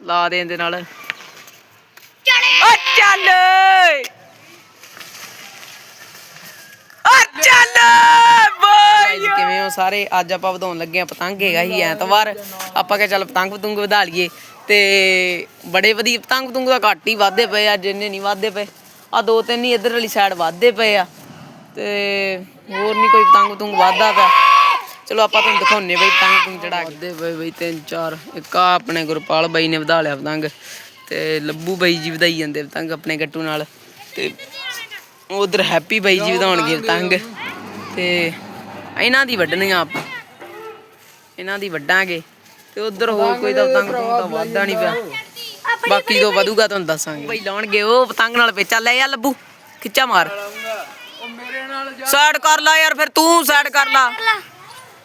ਲਾ ਦੇ ਇਹਦੇ ਨਾਲ। ਚਲੇ। ਓ ਚੱਲ। ਓ ਚੱਲ ਬਾਈ ਕਿਵੇਂ ਹੋ ਸਾਰੇ? ਅੱਜ ਆਪਾਂ ਵਧਾਉਣ ਲੱਗੇ ਆ ਪਤੰਗ ਹੈਗਾ ਹੀ ਐਤਵਾਰ। ਆਪਾਂ ਕਿਹਾ ਚੱਲ ਪਤੰਗ ਪਤੰਗ ਵਧਾ ਲਈਏ। ਤੇ ਬੜੇ ਵਧੀਆ ਪਤੰਗ ਪਤੰਗ ਦਾ ਘੱਟ ਹੀ ਵਾਧੇ ਪਏ ਆ ਜਿੰਨੇ ਨਹੀਂ ਵਾਧੇ ਪਏ। ਆ ਦੋ ਤਿੰਨ ਹੀ ਇਧਰ ਵਾਲੀ ਸਾਈਡ ਵਾਧੇ ਪਏ ਆ। ਤੇ ਹੋਰ ਨਹੀਂ ਕੋਈ ਪਤੰਗ ਪਤੰਗ ਵਾਧਾ ਪਿਆ। ਚਲੋ ਆਪਾਂ ਤੁਹਾਨੂੰ ਦਿਖਾਉਨੇ ਬਈ ਪਤੰਗ ਪਤੰਗ ਚੜਾ ਕੇ। ਵਾਧੇ ਪਏ ਬਈ ਤਿੰਨ ਚਾਰ ਇੱਕ ਆ ਆਪਣੇ ਗੁਰਪਾਲ ਬਾਈ ਨੇ ਵਧਾ ਲਿਆ ਪਤੰਗ ਤੇ ਲੱਭੂ ਬਾਈ ਜੀ ਵਧਾਈ ਜਾਂਦੇ ਪਤੰਗ ਆਪਣੇ ਗੱਟੂ ਨਾਲ ਤੇ ਉਧਰ ਹੈਪੀ ਬਾਈ ਜੀ ਵਧਾਉਣਗੇ ਪਤੰਗ ਤੇ ਇਹਨਾਂ ਦੀ ਵੱਢਣੀਆਂ ਆਪਾਂ। ਇਹਨਾਂ ਦੀ ਵੱਢਾਂਗੇ ਤੇ ਉਧਰ ਹੋਰ ਕੋਈ ਤਾਂ ਪਤੰਗ ਤਾਂ ਵਾਧਾ ਨਹੀਂ ਪਿਆ। ਬਾਕੀ ਤੋਂ ਵਧੂਗਾ ਤੁਹਾਨੂੰ ਦੱਸਾਂਗੇ। ਬਈ ਲਾਉਣਗੇ ਉਹ ਪਤੰਗ ਨਾਲ ਪੇਚਾ ਲੈ ਆ ਲੱਭੂ ਖਿੱਚਾ ਮਾਰ। ਸਾਈਡ ਕਰ ਲਾ ਯਾਰ ਫਿਰ ਤੂੰ ਸਾਈਡ ਕਰ ਲਾ।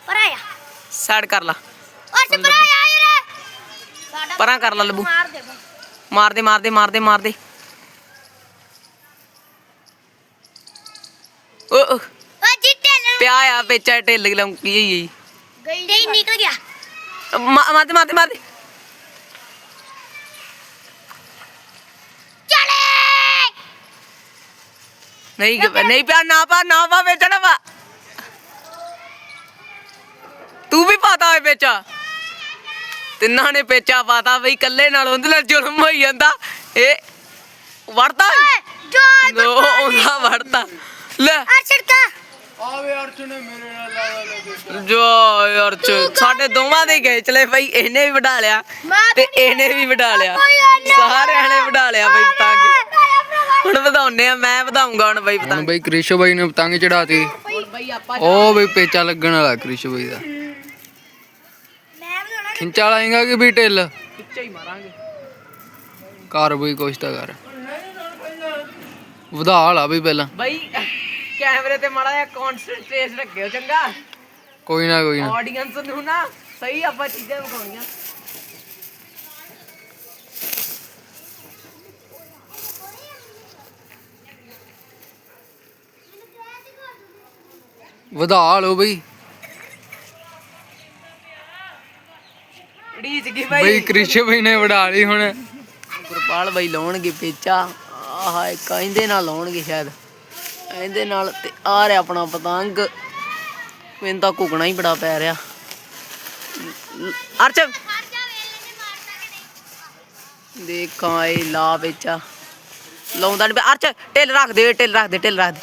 ਕਰ ਲਾ ਪਰ ਆਇਆ ਸਾਈਡ ਕਰ ਲਾ। ਔਰ ਸੇ ਪਰ ਆਇਆ ਯਾਰ। ਸਾਡਾ ਪਰਾਂ ਕਰ ਲਾ ਲੱਭੂ। ਮਾਰ ਦੇ ਬਈ। ਮਾਰ ਦੇ ਮਾਰ ਦੇ ਮਾਰ ਦੇ ਮਾਰ ਦੇ। ਓ ਓ, ਓ ਜਿੱਤੇ ਲੈ ਪਿਆ ਆ ਪੇਚਾ ਢਿੱਲ ਗਲਮ ਕੀ ਹੋਈ ਗਲਡੇ ਹੀ ਨਿਕਲ ਗਿਆ। ਮਾਰ ਦੇ ਮਾਰ ਦੇ ਮਾਰ ਦੇ। ਚਲੇ। ਨਹੀਂ ਗ- ਨਹੀਂ ਪਿਆ ਨਾ ਪਾ ਨਾ ਪਾ ਵੇਚਣਾ ਵਾ ਤੂੰ ਵੀ ਪਾਤਾ ਹੋਏ ਪੇਚਾ। ਤਿੰਨਾਂ ਨੇ ਪੇਚਾ ਪਾਤਾ ਬਈ ਕੱਲੇ ਨਾਲ ਉਹਦੇ ਨਾਲ ਜ਼ੁਲਮ ਹੋਈ ਜਾਂਦਾ। ਇਹ ਵੜਦਾ? ਜੋ ਨੋ ਉਹਦਾ ਵੜਦਾ। ਲੈ। ਆਵੇ ਮੇਰੇ ਨਾਲ ਜੋ। ਸਾਡੇ ਦੋਵਾਂ ਦੇ ਗਏ ਚਲੇ ਬਈ ਇਹਨੇ ਵੀ ਵਢਾ ਲਿਆ ਤੇ ਇਹਨੇ ਵੀ ਵਢਾ ਲਿਆ। ਸਾਰਿਆਂ ਨੇ ਵਢਾ ਲਿਆ ਬਈ ਪਤੰਗ। ਹੁਣ ਵਧਾਉਨੇ ਆ ਮੈਂ ਵਧਾਉਂਗਾ ਹੁਣ ਬਈ ਹੁਣ ਪਤੰਗ। ਬਈ ਕ੍ਰਿਸ਼ ਬਾਈ ਨੇ ਪਤੰਗ ਚੜਾਤੀ ਬਈ ਉਹ ਬਈ ਪੇਚਾ ਲੱਗਣ ਵਾਲਾ ਕ੍ਰਿਸ਼ ਬਾਈ ਦਾ। ਖਿੰਚਾ ਲਾਏਗਾ ਕਿ ਵੀ ਢਿੱਲ? ਖਿੱਚਾ ਹੀ ਮਾਰਾਂਗੇ। ਕਰ ਬਈ ਕੁਛ ਤਾਂ ਕਰ। ਵਧਾ ਲਾ ਬਈ ਪਹਿਲਾਂ। ਬਈ ਕੈਮਰੇ ਤੇ ਮਾੜਾ ਜਿਹਾ ਕਨਸੈਂਟਰੇਟ ਰੱਖਿਓ ਚੰਗਾ। ਕੋਈ ਨਾ ਕੋਈ ਨਾ। ਆਡੀਅנס ਨੂੰ ਨਾ ਸਹੀ ਆਪਾਂ ਚੀਜ਼ਾਂ ਵਿਖਾਉਣੀਆਂ। ਵਧਾ ਲਓ ਬਈ। ਗਈ ਬਈ ਬਈ ਕ੍ਰਿਸ਼ ਬਾਈ ਨੇ ਵਢਾ ਲਈ ਹੁਣ। ਗੁਰਪਾਲ ਬਈ ਲਾਉਣਗੇ ਪੇਚਾ। ਆਹ ਇੱਕ ਇਹਦੇ ਨਾਲ ਲਾਉਣਗੇ ਸ਼ਾਇਦ। ਇਹਦੇ ਨਾਲ ਤੇ ਆ ਰਿਹਾ ਆਪਣਾ ਪਤੰਗ। ਮੈਨੂੰ ਤਾਂ ਘੁਗਣਾ ਹੀ ਬੜਾ ਪੈ ਰਿਹਾ। ਅਰਚ ਦੇਖਾਂ ਇਹ ਲਾ ਪੇਚਾ। ਲਾਉਂਦਾ ਨਹੀਂ ਅਰਚ ਢਿੱਲ ਰੱਖ ਦੇ ਢਿੱਲ ਰੱਖ ਦੇ ਢਿੱਲ ਰੱਖ ਦੇ।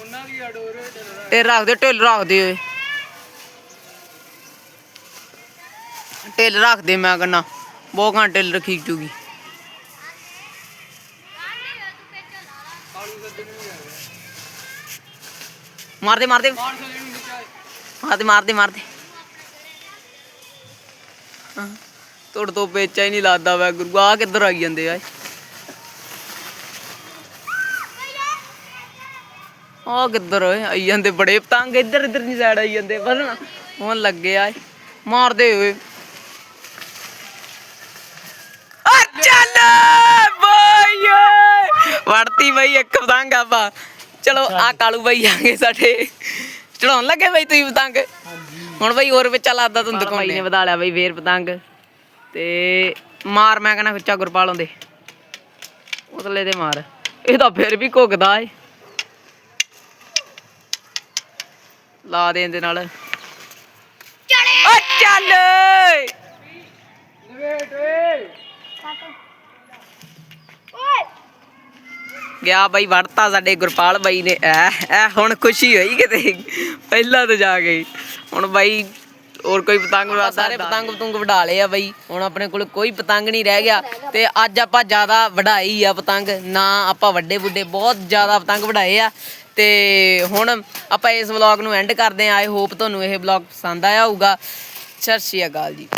ਉਹਨਾਂ ਦੀ ਅਡੋਰੇ ਢਿੱਲ ਰੱਖ ਦੇ ਢਿੱਲ ਰੱਖ ਦੇ ਓਏ। ਢਿੱਲ ਰੱਖ ਦੇ ਮੈਂ ਕਹਿੰਦਾ, ਬਹੁਤ ਘੰਟੇ ਢਿੱਲ ਰੱਖੀ ਚੂਗੀ ਮਾਰਦੇ ਮਾਰਦੇ। ਮਾਰਦੇ ਮਾਰ ਦੇ ਤੋਂ ਪੇਚਾ ਹੀ ਨਹੀਂ ਲੱਗਦਾ ਵਾ, ਗੁਰੂ ਆ ਕਿੱਧਰ ਆਈ ਜਾਂਦੇ ਆ। ਆ ਕਿੱਧਰ ਓਏ ਆਈ ਜਾਂਦੇ, ਬੜੇ ਪਤੰਗ ਇੱਧਰ ਇੱਧਰ ਨਹੀਂ ਸਾਈਡ ਆਈ ਜਾਂਦੇ ਵਧਣਾ ਹੁਣ ਲੱਗੇ ਆ। ਮਾਰਦੇ ਓਏ ਆ ਚੱਲ ਬਾਈ ਵੜਤੀ ਬਈ ਇੱਕ ਪਤੰਗ ਆਪਾਂ। ਚਲੋ ਆ ਕਾਲੂ ਬਾਈ ਆ ਗਏ ਸਾਡੇ। ਚੜਾਉਣ ਲੱਗੇ ਬਈ ਤੁਸੀਂ ਪਤੰਗ? ਹੁਣ ਬਈ ਹੋਰ ਵਿੱਚ ਲੱਗਦਾ ਤੁਹਾਨੂੰ ਦਿਖਾਉਣੇ ਨੇ ਵਧਾ ਲਿਆ ਬਈ ਫੇਰ ਪਤੰਗ। ਤੇ ਮਾਰ ਮੈਂ ਕਹਿੰਦਾ ਖਿੱਚਾ ਗੁਰਪਾਲੋਂ ਦੇ ਉਤਲੇ ਤੇ ਮਾਰ। ਇਹ ਤਾਂ ਫਿਰ ਵੀ ਘੁੱਗਦਾ ਏ। ਲਾ ਦੇ ਇਹਦੇ ਨਾਲ। ਚਲੇ! ਓ ਚੱਲ! ਓਏ! ਗਿਆ ਬਾਈ ਵੜਤਾ ਸਾਡੇ ਗੁਰਪਾਲ ਬਾਈ ਨੇ। ਐ ਐ ਹੁਣ ਖੁਸ਼ੀ ਹੋਈ ਕਿਤੇ? ਪਹਿਲਾਂ ਤਾਂ ਜਾ ਗਈ ਹੁਣ ਬਾਈ ਹੋਰ ਕੋਈ ਪਤੰਗ ਉਡਾ ਸਾਰੇ ਪਤੰਗ ਪਤੰਗ ਵਢਾ ਲਏ ਆ ਬਾਈ। ਹੁਣ ਆਪਣੇ ਕੋਲ ਕੋਈ ਪਤੰਗ ਨਹੀਂ ਰਹਿ ਗਿਆ। ਤੇ ਅੱਜ ਆਪਾਂ ਜ਼ਿਆਦਾ ਵਢਾਈ ਆ ਪਤੰਗ। ਨਾ ਆਪਾਂ ਵੱਡੇ ਬੁੱਢੇ ਬਹੁਤ ਜ਼ਿਆਦਾ ਪਤੰਗ ਵਢਾਏ ਆ। ਤੇ ਹੁਣ ਆਪਾਂ ਇਸ ਵਲੌਗ ਨੂੰ ਐਂਡ ਕਰਦੇ ਆ। ਆਈ ਹੋਪ ਤੁਹਾਨੂੰ ਇਹ ਵਲੌਗ ਪਸੰਦ ਆਇਆ ਹੋਊਗਾ। ਸਤਿ ਸ਼੍ਰੀ ਅਕਾਲ ਜੀ।